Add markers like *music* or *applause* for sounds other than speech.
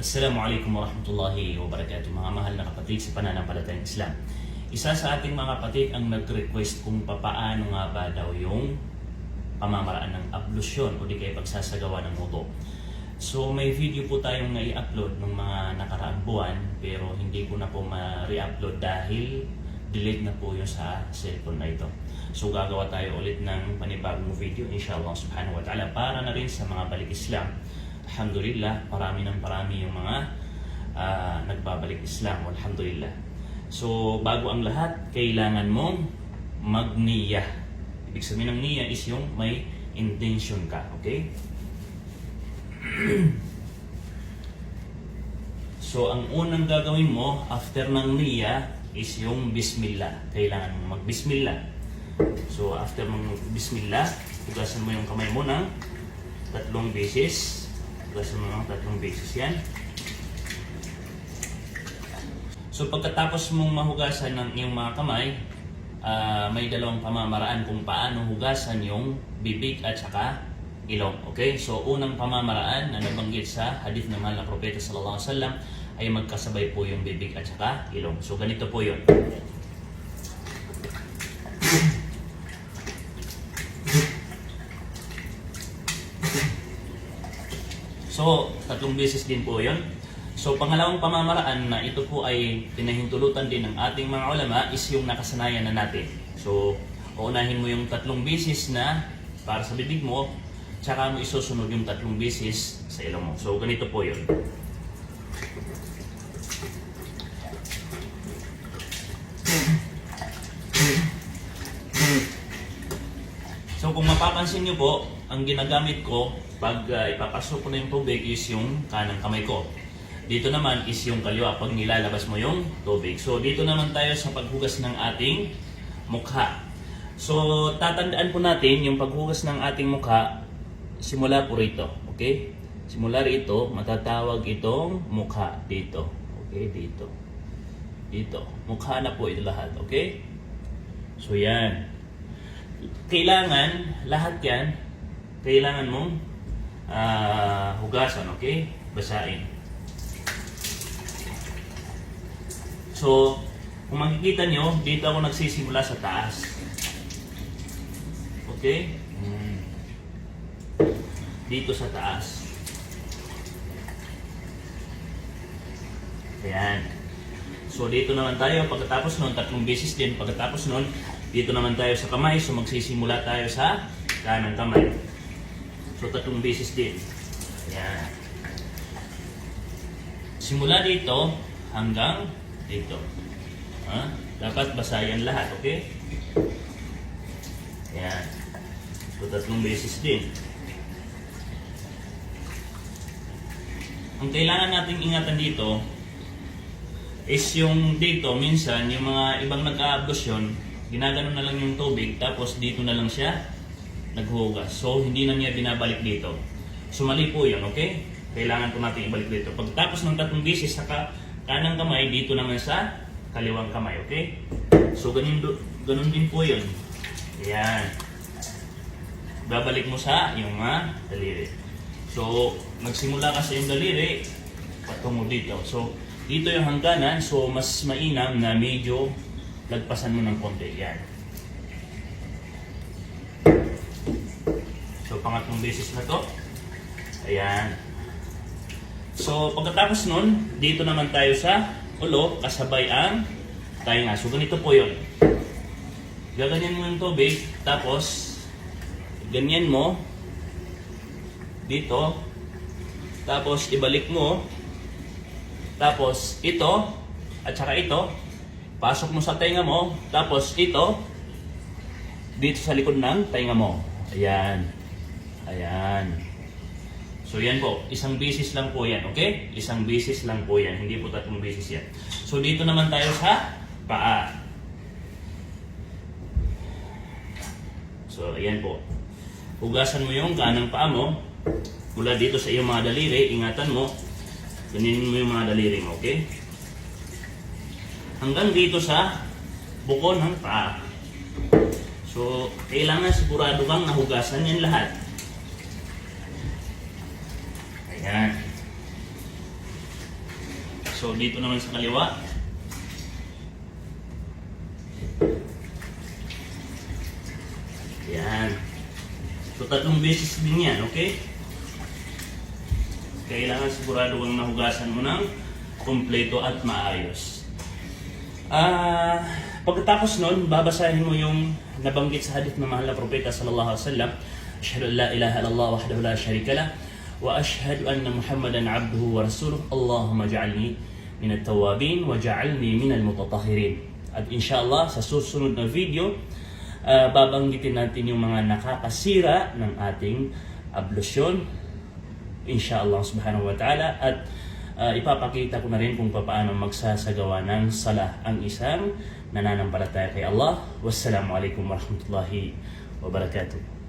Assalamualaikum warahmatullahi wabarakatuh mga mahal na kapatid sa pananampalatayang Islam. Isa sa ating mga kapatid ang nag-request kung papaano nga ba daw yung pamamaraan ng ablusyon o di kaya pagsasagawa ng wudu. So may video po tayong nai-upload ng mga nakaraang buwan pero hindi ko na po ma-re-upload dahil delete na po yun sa cellphone na ito. So gagawa tayo ulit ng panibagong video inshallah subhanahu wa ta'ala para na rin sa mga balik Islam. Alhamdulillah, parami ng parami yung mga ah, nagbabalik Islam. Alhamdulillah. So bago ang lahat, kailangan mong magniya. Ibig sabihin ng niya is yung may intention ka. Okay? *clears throat* So, ang unang gagawin mo after ng niya is yung bismillah. Kailangan mo mag-bismillah. So, after mong bismillah, hugasan mo yung kamay mo ng tatlong beses. Hugasan mo ng tatlong beses yan. So, pagkatapos mong mahugasan ng iyong mga kamay, ah, may dalawang pamamaraan kung paano hugasan yung bibig at saka ilong. Okay? So, unang pamamaraan na nabanggit sa hadith ng mahal na propeta sallallahu alaihi wasallam ay magkasabay po yung bibig at saka ilong. So, ganito po yun. So, tatlong beses din po yun. So, pangalawang pamamaraan na ito po ay pinahintulutan din ng ating mga ulama is yung nakasanayan na natin. So, uunahin mo yung tatlong beses na para sa bibig mo, tsaka mo isusunod yung tatlong beses sa ilong mo. So, ganito po yun. So kung mapapansin nyo po, ang ginagamit ko pag uh, ipapasok ko na yung tubig is yung kanang kamay ko. Dito naman is yung kaliwa pag nilalabas mo yung tubig. So dito naman tayo sa paghugas ng ating mukha. So tatandaan po natin yung paghugas ng ating mukha simula po rito. Okay? Simula rito, matatawag itong mukha dito. Okay? Dito. Dito. Mukha na po ito lahat. Okay? So yan kailangan lahat yan kailangan mong ah, hugasan, okay? Basain. So, kung makikita nyo, dito ako nagsisimula sa taas. Okay? Mm. Dito sa taas. Ayan. So, dito naman tayo. Pagkatapos nun, tatlong beses din. Pagkatapos nun, dito naman tayo sa kamay. So, magsisimula tayo sa kanang kamay. So, tatlong beses din. Ayan. Simula dito hanggang dito. Ha? Dapat basayan lahat, okay? Ayan. So, tatlong beses din. Ang kailangan nating ingatan dito is yung dito, minsan, yung mga ibang nag-aablusyon, ginaganon na lang yung tubig, tapos dito na lang siya naghuhugas. So, hindi na niya binabalik dito. So, mali po yun, okay? Kailangan po natin ibalik dito. Pagkatapos ng tatlong beses sa ka- kanang kamay, dito naman sa kaliwang kamay, okay? So, ganun, do- ganun din po yun. Ayan. Babalik mo sa yung mga daliri. So, nagsimula ka sa yung daliri, patungo dito. So, dito yung hangganan, so mas mainam na medyo lagpasan mo ng konti. Yan. Pangatlong beses na to. Ayan. So, pagkatapos nun, dito naman tayo sa ulo, kasabay ang tainga. So, ganito po yun. Gaganyan mo yung tubig, tapos, ganyan mo, dito, tapos ibalik mo, tapos ito, at saka ito, pasok mo sa tainga mo, tapos ito, dito sa likod ng tainga mo. Ayan. Ayan. So yan po, isang bisis lang po yan, okay? Isang bisis lang po yan, hindi po tatlong bisis yan. So dito naman tayo sa paa. So ayan po. Hugasan mo yung kanang paa mo, mula dito sa iyong mga daliri, ingatan mo, ganinin mo yung mga daliri mo, okay? Hanggang dito sa buko ng paa. So, kailangan sigurado kang nahugasan yan lahat. Ayan. So dito naman sa kaliwa. Yan. So tatlong beses din yan, okay? Kailangan sigurado kang nahugasan mo ng kumpleto at maayos. Ah, pagkatapos nun, babasahin mo yung nabanggit sa hadith ng mahal na propeta sallallahu alaihi wasallam. Ashhadu an la ilaha illallah wahdahu la sharika lah Muhammadan abduhu wa rasuluh. Allahumma ja'alni min at-tawwabin wa ja'alni min al-mutatahhirin. At inshallah sa susunod na video, ah, babanggitin natin yung mga nakakasira ng ating ablusyon inshallah subhanahu wa ta'ala at uh, ipapakita ko na rin kung paano magsasagawa ng sala ang isang nananampalataya kay Allah. Wassalamualaikum warahmatullahi wabarakatuh.